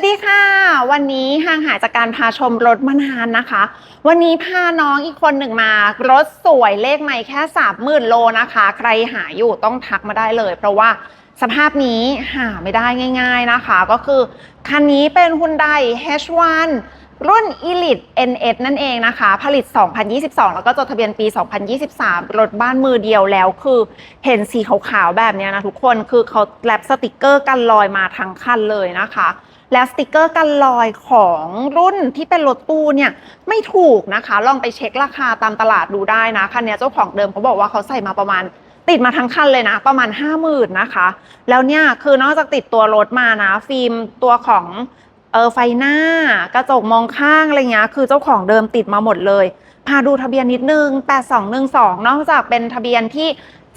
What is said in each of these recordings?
วัสดีค่ะ วันนี้ห่างหายจากการพาชมรถมานานนะคะ วันนี้พาน้องอีกคนหนึ่งมารถสวยเลขไม่แค่สามหมื่นโลนะคะ ใครหาอยู่ต้องทักมาได้เลย เพราะว่าสภาพนี้หาไม่ได้ง่าย ๆนะคะ ก็คือคันนี้เป็น Hyundai H1 รุ่น Elite NS นั่นเองนะคะ ผลิต 2022 แล้วก็จดทะเบียนปี 2023 รถบ้านมือเดียวแล้วคือเห็นสีขาวๆแบบนี้นะทุกคนคือเขาแลบสติกเกอร์กันรอยมาทั้งคันเลยนะคะ แล้วสติกเกอร์กันรอยของรุ่นที่เป็นรถตู้เนี่ยไม่ถูกนะคะ ลองไปเช็คราคาตามตลาดดูได้นะคันนี้เจ้าของเดิมเขาบอกว่าเขาใส่มาประมาณติดมาทั้งคันเลยนะ ประมาณ 5 0,000นะคะ แล้วเนี่ยคือนอกจากติดตัวรถมานะ ฟิล์มตัวของเออไฟหน้ากระจกมองข้างอะไรเงี้ยคือเจ้าของเดิมติดมาหมดเลย พาดูทะเบียนนิดนึง 8212 นอกจากเป็นทะเบียนที่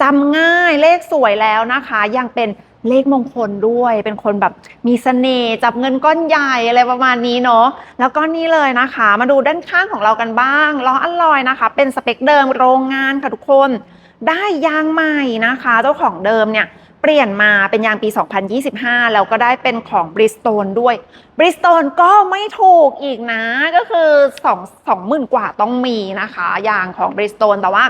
จำง่ายเลขสวยแล้วนะคะ ยังเป็นเลขมงคลด้วย เป็นคนแบบมีเสน่ห์จับเงินก้อนใหญ่อะไรประมาณนี้เนาะแล้วก็นี่เลยนะคะ มาดูด้านข้างของเรากันบ้างล้ออัลลอยนะคะ เป็นสเปคเดิมโรงงานค่ะทุกคน ได้ยางใหม่นะคะ เจ้าของเดิมเนี่ย เปลี่ยนมาเป็นยางปี 2025 แล้วก็ได้เป็นของ Bridgestone ด้วย Bridgestone ก็ไม่ถูกอีกนะ ก็คือ2 20,000 กว่าต้องมีนะคะ ยางของ Bridgestone แต่ว่า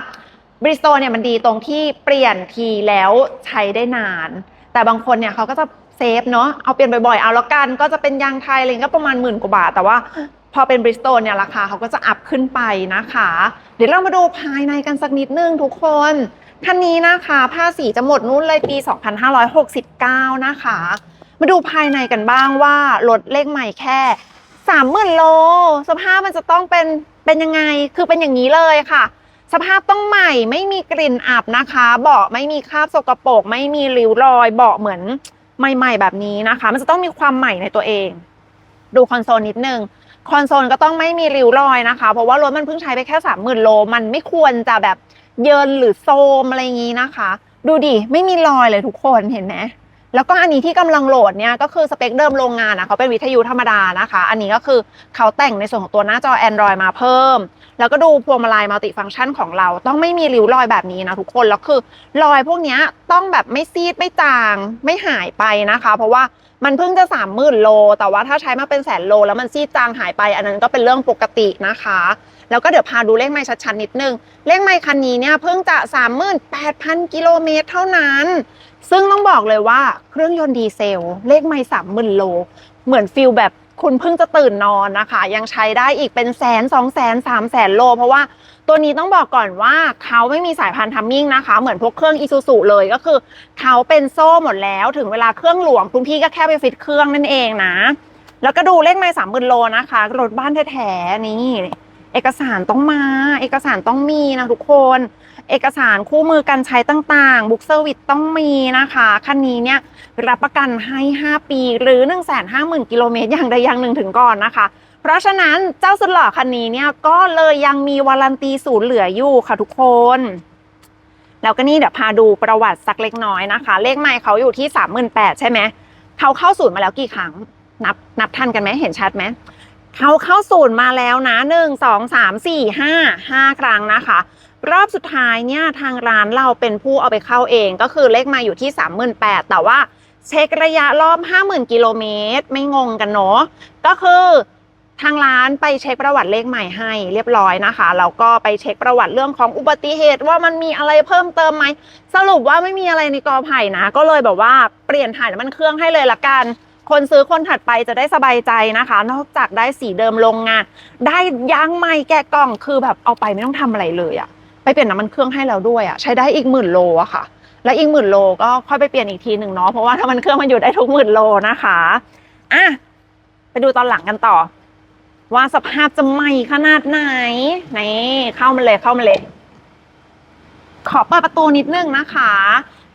Bridgestone เนี่ยมันดีตรงที่เปลี่ยนทีแล้วใช้ได้นาน แต่บางคนเนี่ยเขาก็จะเซฟเนาะเอาเปลี่ยนบ่อยๆ เอาแล้วกันก็จะเป็นยางไทยอะไรก็ประมาณหมื่นกว่าบาท แต่ว่าพอเป็น Bridgestone เนี่ยราคาเขาก็จะอัพขึ้นไปนะคะ เดี๋ยวเรามาดูภายในกันสักนิดนึงทุกคน คันนี้นะคะผ้าสีจะหมดนู้นเลยปี 2569 นะคะ มาดูภายในกันบ้างว่ารถเลขใหม่แค่30,000โล สภาพมันจะต้องเป็นเป็นยังไงคือเป็นอย่างนี้เลยค่ะ สภาพต้องใหม่ไม่มีกลิ่นอับนะคะ เบาะไม่มีคราบสกปรกไม่มีริ้วรอย เบาะเหมือนใหม่ ๆ แบบนี้นะคะ มันจะต้องมีความใหม่ในตัวเอง ดูคอนโซลนิดนึงคอนโซลก็ต้องไม่มีริ้วรอยนะคะ เพราะว่ารถมันเพิ่งใช้ไปแค่สามหมื่นโล มันไม่ควรจะแบบ เยินหรือโซมอะไรอย่างนี้นะคะ ดูดิไม่มีรอยเลยทุกคนเห็นไหมแล้วก็อันนี้ที่กำลังโหลดเนี่ยก็คือสเปคเดิมโรงงานนะเขาเป็นวิทยุธรรมดานะคะ อันนี้ก็คือเขาแต่งในส่วนของตัวหน้าจอ Android มาเพิ่ม แล้วก็ดูพวงมาลัยมัลติฟังก์ชันของเรา ต้องไม่มีริ้วรอยแบบนี้นะทุกคนแล้วคือรอยพวกนี้ต้องแบบไม่ซีดไม่จางไม่หายไปนะคะ เพราะว่ามันเพิ่งจะสามหมื่นโล แต่ว่าถ้าใช้มาเป็นแสนโล แล้วมันซีดจางหายไป อันนั้นก็เป็นเรื่องปกตินะคะแล้วก็เดี๋ยวพาดูเลขไมล์ชัดๆนิดนึง เลขไมล์คันนี้เนี่ยเพิ่งจะ 38,000 กิโลเมตรเท่านั้น ซึ่งต้องบอกเลยว่าเครื่องยนต์ดีเซล เลขไมล์30,000โล เหมือนฟิลแบบคุณเพิ่งจะตื่นนอนนะคะ ยังใช้ได้อีกเป็นแสนสองแสนสามแสนโล เพราะว่าตัวนี้ต้องบอกก่อนว่าเขาไม่มีสายพันธุ์ทัมมิ่งนะคะ เหมือนพวกเครื่องอีซูซูเลยก็คือเขาเป็นโซ่หมดแล้วถึงเวลาเครื่องหลวมคุณพี่ก็แค่ไปฟิตเครื่องนั่นเองนะ แล้วก็ดูเลขไมล์สามหมื่นโลนะคะรถบ้านแท้ๆนี่ เอกสารต้องมา เอกสารต้องมีนะทุกคน เอกสารคู่มือการใช้ต่างๆ บุ๊กเซอร์วิสต้องมีนะคะ คันนี้เนี่ยรับประกันให้ 5 ปี หรือ 150,000 กิโลเมตรอย่างใดอย่างหนึ่งถึงก่อนนะคะ เพราะฉะนั้นเจ้าสุดหล่อคันนี้เนี่ยก็เลยยังมีวารันตีศูนย์เหลืออยู่ค่ะทุกคนแล้วก็นี่เดี๋ยวพาดูประวัติสักเล็กน้อยนะคะ เลขไมล์เขาอยู่ที่ 38,000ใช่ไหมเขาเข้าศูนย์มาแล้วกี่ครั้ง นับนับทันกันไหมเห็นชัดไหม เขาเข้าศูนย์มาแล้วนะหนึ่งสองสามสี่ห้าห้าครั้งนะคะ รอบสุดท้ายเนี่ยทางร้านเราเป็นผู้เอาไปเข้าเองก็คือเลขมาอยู่ที่ 38,000แต่ว่าเช็คระยะรอบ 50,000 กิโลเมตร ไม่งงกันเนาะก็คือทางร้านไปเช็คประวัติเลขใหม่ให้เรียบร้อยนะคะแล้วก็ไปเช็คประวัติเรื่องของอุบัติเหตุว่ามันมีอะไรเพิ่มเติมไหมสรุปว่าไม่มีอะไรในกอไผ่นะ ก็เลยแบบว่าเปลี่ยนถ่ายน้ำมันเครื่องให้เลยละกัน คนซื้อคนถัดไปจะได้สบายใจนะคะ นอกจากได้สีเดิมโรงงาน ได้ยางใหม่แกะกล่องคือแบบเอาไปไม่ต้องทำอะไรเลยอะไปเปลี่ยนน้ำมันเครื่องให้แล้วด้วยอะใช้ได้อีกหมื่นโลอะค่ะ แล้วอีกหมื่นโลก็ค่อยไปเปลี่ยนอีกทีหนึ่งเนาะเพราะว่าถ้ามันเครื่องมันอยู่ได้ทุกหมื่นโลนะคะอะไปดูตอนหลังกันต่อ ว่าสภาพจะใหม่ขนาดไหนนี่เข้ามาเลยเข้ามาเลยขอเปิดประตูนิดนึงนะคะ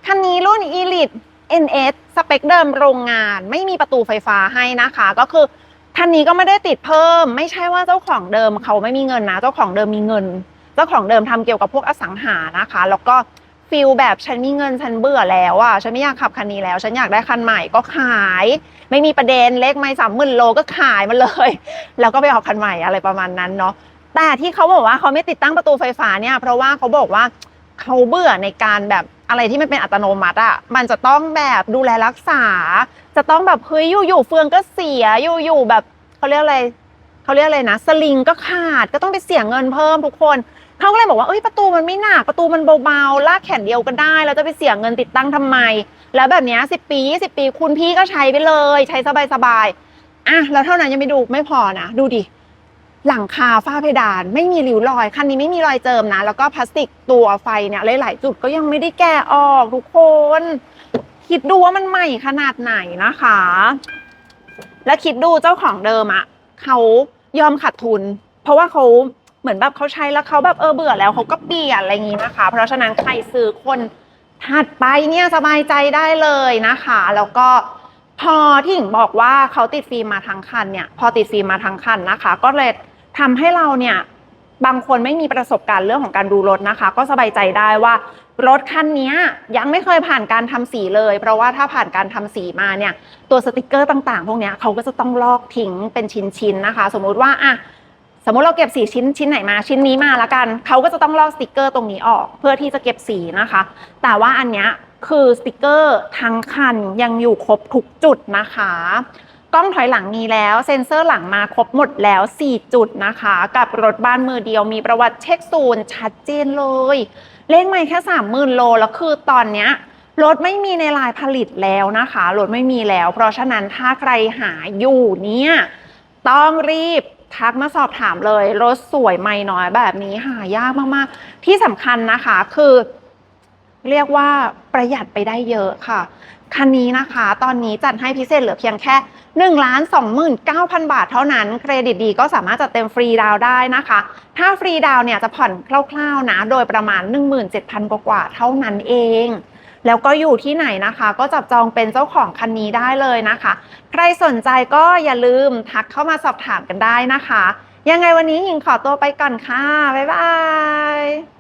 คันนี้รุ่น Elite NS สเปคเดิมโรงงาน ไม่มีประตูไฟฟ้าให้นะคะ ก็คือคันนี้ก็ไม่ได้ติดเพิ่ม ไม่ใช่ว่าเจ้าของเดิมเขาไม่มีเงินนะ เจ้าของเดิมมีเงิน เจ้าของเดิมทำเกี่ยวกับพวกอสังหานะคะ แล้วก็ฟิลแบบฉันมีเงินฉันเบื่อแล้วอะฉันไม่อยากขับคันนี้แล้ว ฉันอยากได้คันใหม่ก็ขาย ไม่มีประเด็นเลขไม่สามหมื่นโลก็ขายมันเลย แล้วก็ไปออกคันใหม่อะไรประมาณนั้นเนาะแต่ที่เขาบอกว่าเขาไม่ติดตั้งประตูไฟฟ้าเนี่ยเพราะว่าเขาบอกว่า เขาเบื่อในการแบบอะไรที่มันเป็นอัตโนมัติอะมันจะต้องแบบดูแลรักษา จะต้องแบบเฮ้ยอยู่ๆเฟืองก็เสียอยู่ๆแบบเขาเรียกอะไรเขาเรียกอะไรนะสลิงก็ขาดก็ต้องไปเสียเงินเพิ่มทุกคนเขาก็เลยบอกว่าเอ้ยประตูมันไม่หนักประตูมันเบาๆลากแขนเดียวก็ได้แล้วจะไปเสียเงินติดตั้งทำไม แล้วแบบนี้สิบปียี่สิบปีคุณพี่ก็ใช้ไปเลย ใช้สบายๆอะแล้วเท่านั้นยังไม่ดูไม่พอนะดูดิ หลังคาฝ้าเพดานไม่มีริ้วรอย คันนี้ไม่มีรอยเจิมนะ แล้วก็พลาสติกตัวไฟเนี่ยหลาย ๆ จุดก็ยังไม่ได้แกะออกทุกคน คิดดูว่ามันใหม่ขนาดไหนนะคะ แล้วคิดดูเจ้าของเดิมอะ่ะเขายอมขาดทุน เพราะว่าเขาเหมือนแบบเขาใช้แล้วเขาแบบเออเบื่อแล้วเขาก็เปลี่ยนอะไรอย่างนี้นะคะ เพราะฉะนั้นใครซื้อคนถัดไปเนี่ยสบายใจได้เลยนะคะ แล้วก็พอที่หญิงบอกว่าเขาติดฟิล์มมาทั้งคันเนี่ย พอติดฟิล์มมาทั้งคันนะคะ ก็เลย ทำให้เราเนี่ยบางคนไม่มีประสบการณ์เรื่องของการดูรถนะคะ ก็สบายใจได้ว่ารถคันนี้ยังไม่เคยผ่านการทำสีเลย เพราะว่าถ้าผ่านการทำสีมาเนี่ย ตัวสติกเกอร์ต่างๆ พวกนี้เขาก็จะต้องลอกทิ้งเป็นชิ้นๆนะคะ สมมุติว่าอะสมมติเราเก็บสีชิ้นชิ้นไหนมาชิ้นนี้มาละกันเขาก็จะต้องลอกสติกเกอร์ตรงนี้ออก เพื่อที่จะเก็บสีนะคะ แต่ว่าอันเนี้ยคือสติกเกอร์ทั้งคันยังอยู่ครบทุกจุดนะคะ กล้องถอยหลังมีแล้ว เซ็นเซอร์หลังมาครบหมดแล้ว 4 จุดนะคะ กับรถบ้านมือเดียวมีประวัติเช็คศูนย์ชัดเจนเลย เลขไม่แค่ 30,000 โล แล้วคือตอนเนี้ยรถไม่มีในลายผลิตแล้วนะคะรถไม่มีแล้ว เพราะฉะนั้นถ้าใครหาอยู่เนี่ยต้องรีบทักมาสอบถามเลย รถสวยไม่น้อยแบบนี้หายากมาก ๆ ที่สำคัญนะคะคือ เรียกว่าประหยัดไปได้เยอะค่ะ คันนี้นะคะ ตอนนี้จัดให้พิเศษเหลือเพียงแค่1ล้าน29,000 บาทเท่านั้น เครดิตดีก็สามารถจัดเต็มฟรีดาวได้นะคะ ถ้าฟรีดาวเนี่ยจะผ่อนคร่าวๆนะ โดยประมาณ 17,000 กว่าๆเท่านั้นเองแล้วก็อยู่ที่ไหนนะคะ ก็จับจองเป็นเจ้าของคันนี้ได้เลยนะคะ ใครสนใจก็อย่าลืมทักเข้ามาสอบถามกันได้นะคะ ยังไงวันนี้หญิงขอตัวไปก่อนค่ะ บ๊ายบาย